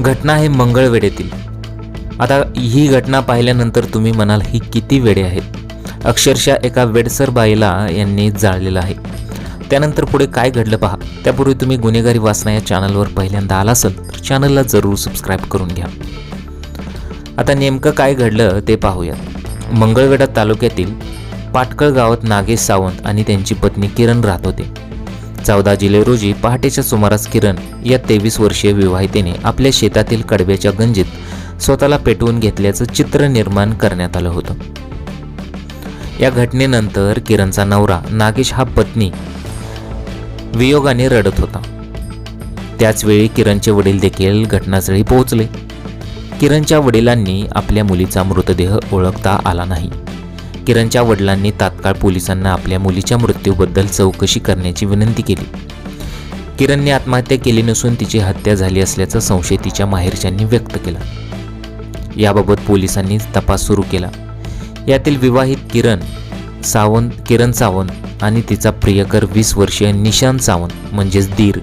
घटना आहे मंगळवेढेतील आता ही घटना पाहिल्यानंतर तुम्ही म्हणाल ही किती वेडे आहेत. अक्षरशः एका वेडसर बाईला यांनी जाळलेलं आहे. त्यानंतर पुढे काय घडलं पहा. त्यापूर्वी तुम्ही गुन्हेगारी वाचना या चॅनलवर पहिल्यांदा आला असाल तर चॅनलला जरूर सबस्क्राईब करून घ्या. आता नेमकं काय घडलं ते पाहूया मंगळवेढा तालुक्यातील पाटकळ गावात नागेश सावंत आणि त्यांची पत्नी किरण राहत होते. चौदा जुलै रोजी पहाटेच्या सुमारास किरण या तेवीस वर्षीय विवाहितेने आपल्या शेतातील कडब्याच्या गंजीत स्वतःला पेटवून घेतल्याचं चित्र निर्माण करण्यात आलं होतं. या घटनेनंतर किरणचा नवरा नागेश हा पत्नी वियोगाने रडत होता. त्याचवेळी किरणचे वडील देखील घटनास्थळी पोहोचले. किरणच्या वडिलांनी आपल्या मुलीचा मृतदेह ओळखता आला नाही. किरणच्या वडिलांनी तात्काळ पोलिसांना आपल्या मुलीच्या मृत्यूबद्दल चौकशी करण्याची विनंती केली. किरणने आत्महत्या केली नसून तिची हत्या झाली असल्याचा संशय तिच्या माहेरच्यांनी व्यक्त केला. याबाबत पोलिसांनी तपास सुरू केला. यातील विवाहित किरण सावंत किरण सावंत आणि तिचा प्रियकर वीस वर्षीय निशांत सावंत म्हणजेच दीर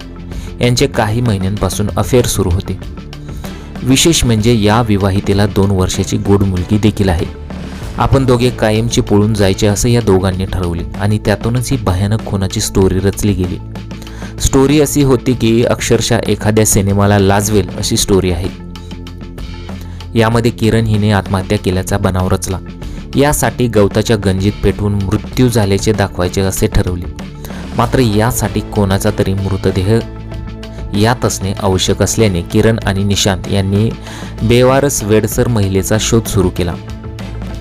यांचे काही महिन्यांपासून अफेअर सुरू होते. विशेष म्हणजे या विवाहितेला दोन वर्षाची गोड मुलगी देखील आहे. आपण दोघे कायमचे पळून जायचे असं या दोघांनी ठरवले आणि त्यातूनच ही भयानक खुनाची स्टोरी रचली गेली. स्टोरी अशी होती की अक्षरशः एखाद्या सिनेमाला लाजवेल अशी स्टोरी आहे. यामध्ये किरण हिने आत्महत्या केल्याचा बनाव रचला. यासाठी गवताच्या गंजीत पेटवून मृत्यू झाल्याचे दाखवायचे असे ठरवले. मात्र यासाठी कोणाचा तरी मृतदेह यात असणे आवश्यक असल्याने किरण आणि निशांत यांनी बेवारस वेडसर महिलेचा शोध सुरू केला.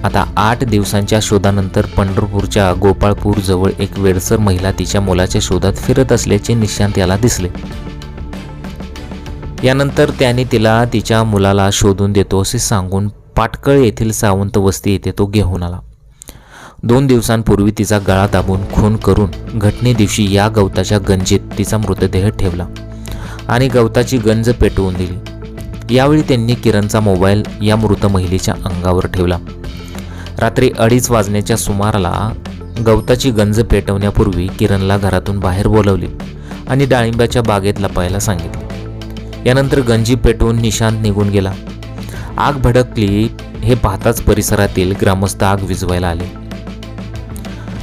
आता आठ दिवसांच्या शोधानंतर पंढरपूरच्या गोपाळपूर जवळ एक वेडसर महिला तिच्या मुलाच्या शोधात फिरत असल्याचे निशांत याला दिसले. यानंतर त्याने तिला तिच्या मुलाला शोधून देतो असे सांगून पाटकळ येथील सावंत वस्ती येथे तो घेऊन आला. दोन दिवसांपूर्वी तिचा गळा दाबून खून करून घटने दिवशी या गवताच्या गंजेत तिचा मृतदेह ठेवला आणि गवताची गंज पेटवून दिली. यावेळी त्यांनी किरणचा मोबाईल या मृत महिलेच्या अंगावर ठेवला. रात्री अडीच वाजण्याच्या सुमाराला गवताची गंज पेटवण्यापूर्वी किरणला घरातून बाहेर बोलवले आणि डाळिंबाच्या बागेत लपायला सांगितले. यानंतर गंजी पेटवून निशांत निघून गेला. आग भडकली हे पाहताच परिसरातील ग्रामस्थ आग विजवायला आले.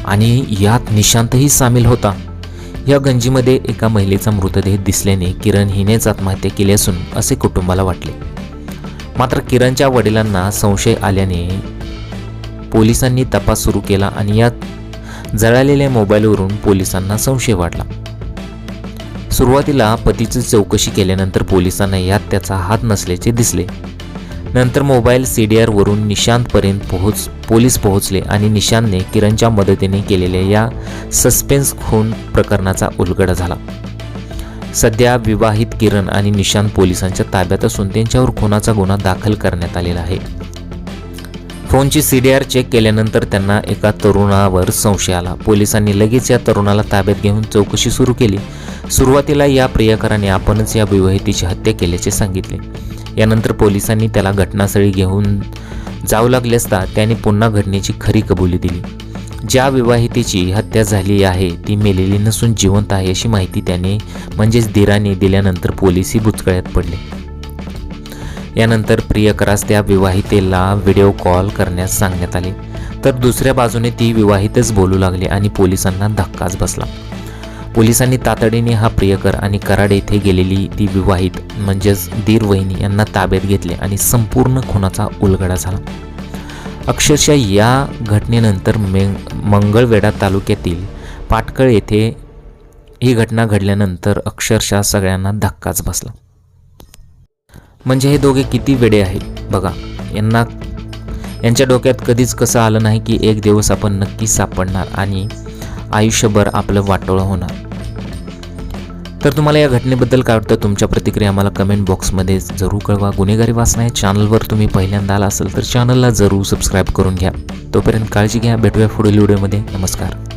आणि यात निशांतही सामील होता. या गंजीमध्ये एका महिलेचा मृतदेह दिसल्याने किरण हिनेच आत्महत्या केली असून असे कुटुंबाला वाटले. मात्र किरणच्या वडिलांना संशय आल्याने पोलिसांनी तपास सुरू केला आणि यात जळालेल्या मोबाईलवरून पोलिसांना संशय वाढला. सुरुवातीला पतीची चौकशी केल्यानंतर पोलिसांना यात त्याचा हात नसल्याचे दिसले. नंतर मोबाईल सी डी आरवरून निशांतपर्यंत पोहोच पोलीस पोहोचले आणि निशांतने किरणच्या मदतीने केलेल्या या सस्पेन्स खून प्रकरणाचा उलगडा झाला. सध्या विवाहित किरण आणि निशांत पोलिसांच्या ताब्यात असून त्यांच्यावर खुनाचा गुन्हा दाखल करण्यात आलेला आहे. फोनची सी डी आर चेक केल्यानंतर त्यांना एका तरुणावर संशय आला. पोलिसांनी लगेच या तरुणाला ताब्यात घेऊन चौकशी सुरू केली. सुरुवातीला या प्रियकराने आपणच या विवाहितेची हत्या केल्याचे सांगितले. यानंतर पोलिसांनी त्याला घटनास्थळी घेऊन जाऊ लागले असता त्याने पुन्हा घटनेची खरी कबुली दिली. ज्या विवाहितेची हत्या झाली आहे ती मेलेली नसून जिवंत आहे अशी माहिती त्याने म्हणजेच दिराने दिल्यानंतर पोलिसही बुचकळ्यात पडले. यानंतर प्रियकरास त्या विवाहितेला व्हिडिओ कॉल करण्यास सांगण्यात आले. तर दुसऱ्या बाजूने ती विवाहितच बोलू लागली आणि पोलिसांना धक्काच बसला. पोलिसांनी तातडीने हा प्रियकर आणि कराड येथे गेलेली ती विवाहित म्हणजेच दीर वहिनी यांना ताब्यात घेतले आणि संपूर्ण खुनाचा उलगडा झाला. अक्षरशः या घटनेनंतर मे मंगळवेढा तालुक्यातील पाटकळ येथे ही घटना घडल्यानंतर अक्षरशः सगळ्यांना धक्काच बसला. म्हणजे हे दोघे किती वेडे आहेत? बघा यांना यांच्या डोक्यात कधीच कसं आलं नाही की एक दिवस आपण नक्की सापडणार आणि आयुष्यभर आपलं वाटोळं होणार. तर तुम्हाला या घटनेबद्दल काय वाटतं? तुमच्या प्रतिक्रिया आम्हाला कमेंट बॉक्समध्ये जरूर कळवा. गुन्हेगारी वाचना या चॅनलवर तुम्ही पहिल्यांदा आला असेल तर चॅनलला जरूर सबस्क्राईब करून घ्या. तोपर्यंत काळजी घ्या. भेटूया पुढील व्हिडिओमध्ये नमस्कार.